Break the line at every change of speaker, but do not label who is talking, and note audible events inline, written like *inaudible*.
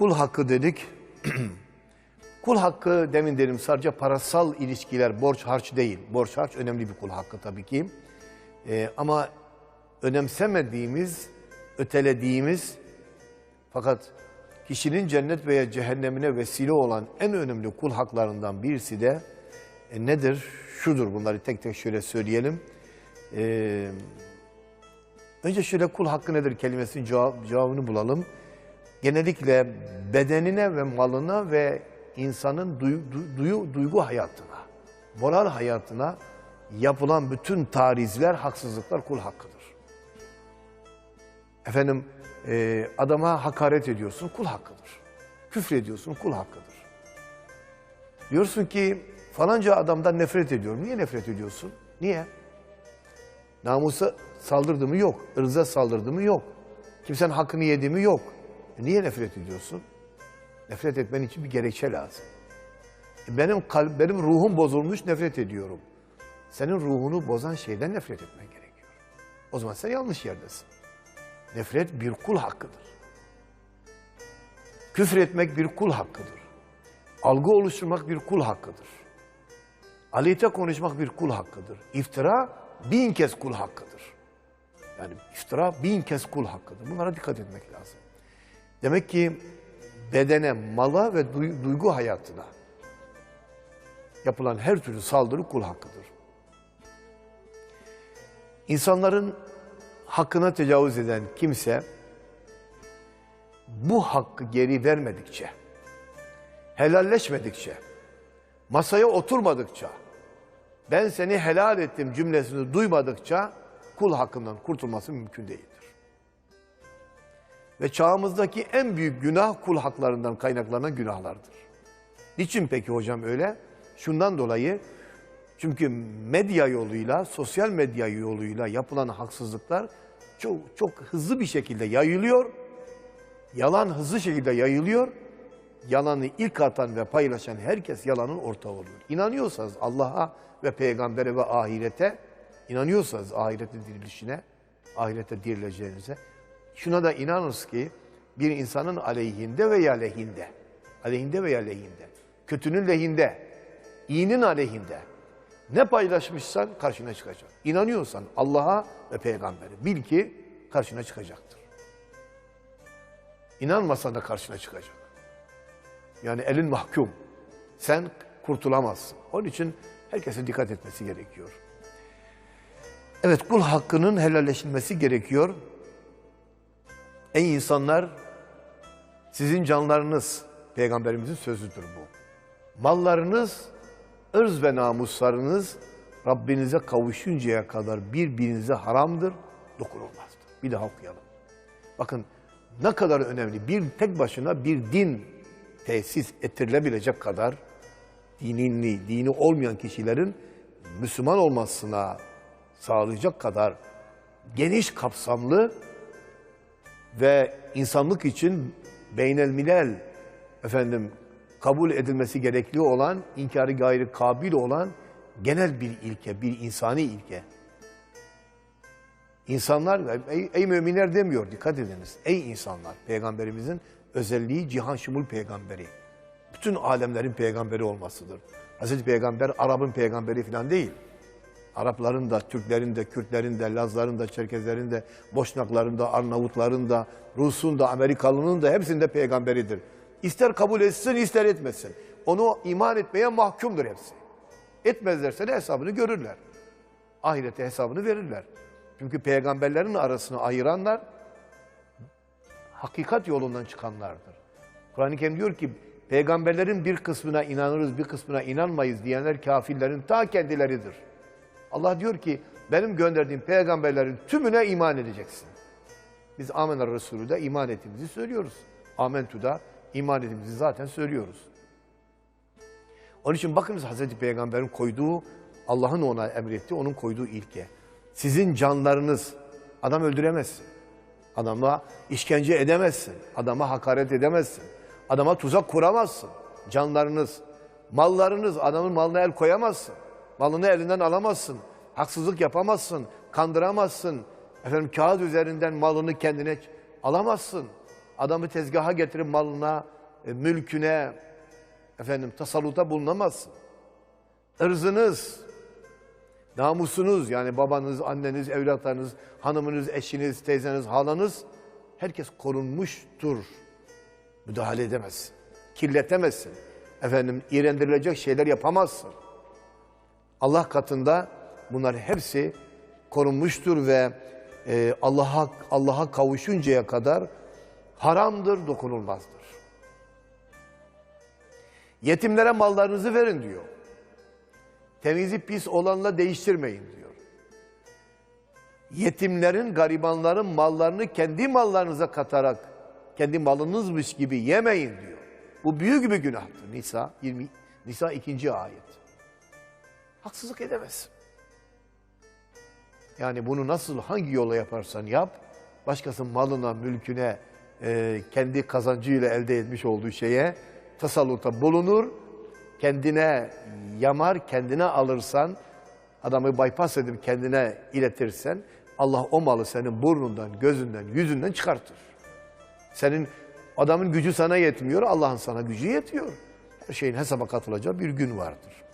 kul hakkı dedik. *clears throat* kul hakkı demin dedim sadece parasal ilişkiler, borç harç değil. Borç harç önemli bir kul hakkı tabii ki. Ee, ama önemsemediğimiz, ötelediğimiz fakat kişinin cennet veya cehennemine vesile olan en önemli kul haklarından birisi de e, nedir? Şudur bunları tek tek şöyle söyleyelim. Ee, önce şöyle kul hakkı nedir kelimesinin cevabını bulalım. Genellikle bedenine ve malına ve insanın duyu, du- duyu, duygu hayatına, moral hayatına yapılan bütün tarizler, haksızlıklar kul hakkıdır. Efendim e, adama hakaret ediyorsun kul hakkıdır. Küfür ediyorsun kul hakkıdır. Diyorsun ki falanca adamdan nefret ediyorum. Niye nefret ediyorsun? Niye? Namusa saldırdı mı? Yok. Irza saldırdı mı? Yok. Kimsenin hakkını yedi mi? Yok. Niye nefret ediyorsun? Nefret etmen için bir gerekçe lazım. E benim kalp, benim ruhum bozulmuş nefret ediyorum. Senin ruhunu bozan şeyden nefret etmen gerekiyor. O zaman sen yanlış yerdesin. Nefret bir kul hakkıdır. Küfür etmek bir kul hakkıdır. Algı oluşturmak bir kul hakkıdır. Aleyhte konuşmak bir kul hakkıdır. İftira bin kez kul hakkıdır. Yani iftira bin kez kul hakkıdır. Bunlara dikkat etmek lazım. Demek ki bedene, mala ve duy- duygu hayatına yapılan her türlü saldırı kul hakkıdır. İnsanların hakkına tecavüz eden kimse bu hakkı geri vermedikçe, helalleşmedikçe, masaya oturmadıkça, ben seni helal ettim cümlesini duymadıkça kul hakkından kurtulması mümkün değildir. Ve çağımızdaki en büyük günah kul haklarından kaynaklanan günahlardır. Niçin peki hocam öyle? Şundan dolayı çünkü medya yoluyla, sosyal medya yoluyla yapılan haksızlıklar çok çok hızlı bir şekilde yayılıyor. Yalan hızlı şekilde yayılıyor. Yalanı ilk atan ve paylaşan herkes yalanın ortağı oluyor. İnanıyorsanız Allah'a ve peygambere ve ahirete, inanıyorsanız ahirete dirilişine, ahirete dirileceğinize, şuna da inanınız ki bir insanın aleyhinde veya lehinde, aleyhinde veya lehinde, kötünün lehinde, iyinin aleyhinde ne paylaşmışsan karşına çıkacak. İnanıyorsan Allah'a ve peygambere bil ki karşına çıkacaktır. İnanmasan da karşına çıkacak. Yani elin mahkum. Sen kurtulamazsın. Onun için herkesin dikkat etmesi gerekiyor. Evet kul hakkının helalleşilmesi gerekiyor. Ey insanlar sizin canlarınız peygamberimizin sözüdür bu. Mallarınız, ırz ve namuslarınız Rabbinize kavuşuncaya kadar birbirinize haramdır, dokunulmazdır. Bir daha okuyalım. Bakın ne kadar önemli. Bir tek başına bir din tesis ettirilebilecek kadar dinini, dini olmayan kişilerin Müslüman olmasına sağlayacak kadar geniş kapsamlı ve insanlık için beynelmilel efendim kabul edilmesi gerekli olan, inkarı gayri kabil olan genel bir ilke, bir insani ilke. İnsanlar, ey, ey müminler demiyor, dikkat ediniz. Ey insanlar, peygamberimizin özelliği cihan şumul peygamberi. Bütün alemlerin peygamberi olmasıdır. Hazreti Peygamber Arap'ın peygamberi falan değil. Arapların da, Türklerin de, Kürtlerin de, Lazların da, Çerkezlerin de, Boşnakların da, Arnavutların da, Rus'un da, Amerikalının da hepsinde peygamberidir. İster kabul etsin, ister etmesin. Onu iman etmeye mahkumdur hepsi. Etmezlerse de hesabını görürler. Ahirete hesabını verirler. Çünkü peygamberlerin arasını ayıranlar hakikat yolundan çıkanlardır. Kur'an-ı Kerim diyor ki peygamberlerin bir kısmına inanırız, bir kısmına inanmayız diyenler kafirlerin ta kendileridir. Allah diyor ki benim gönderdiğim peygamberlerin tümüne iman edeceksin. Biz Amener Resulü de iman ettiğimizi söylüyoruz. Amentu'da iman ettiğimizi zaten söylüyoruz. Onun için bakınız Hazreti Peygamber'in koyduğu, Allah'ın ona emrettiği, onun koyduğu ilke. Sizin canlarınız, adam öldüremezsin. Adama işkence edemezsin. Adama hakaret edemezsin. Adama tuzak kuramazsın. Canlarınız, mallarınız, adamın malına el koyamazsın. Malını elinden alamazsın. Haksızlık yapamazsın. Kandıramazsın. Efendim kağıt üzerinden malını kendine alamazsın. Adamı tezgaha getirip malına, e, mülküne, efendim tasalluta bulunamazsın. Irzınız, namusunuz yani babanız, anneniz, evlatlarınız, hanımınız, eşiniz, teyzeniz, halanız herkes korunmuştur. Müdahale edemezsin. Kirletemezsin. Efendim iğrendirilecek şeyler yapamazsın. Allah katında bunlar hepsi korunmuştur ve e, Allah'a Allah'a kavuşuncaya kadar haramdır, dokunulmazdır. Yetimlere mallarınızı verin diyor. Temizi pis olanla değiştirmeyin diyor. Yetimlerin, garibanların mallarını kendi mallarınıza katarak kendi malınızmış gibi yemeyin diyor. Bu büyük bir günahtır. Nisa 20 Nisa 2. ayet. Haksızlık edemezsin. Yani bunu nasıl hangi yola yaparsan yap, başkasının malına, mülküne, e, kendi kazancıyla elde etmiş olduğu şeye tasalluta bulunur. Kendine yamar, kendine alırsan, adamı bypass edip kendine iletirsen, Allah o malı senin burnundan, gözünden, yüzünden çıkartır. Senin adamın gücü sana yetmiyor, Allah'ın sana gücü yetiyor. Her şeyin hesaba katılacağı bir gün vardır.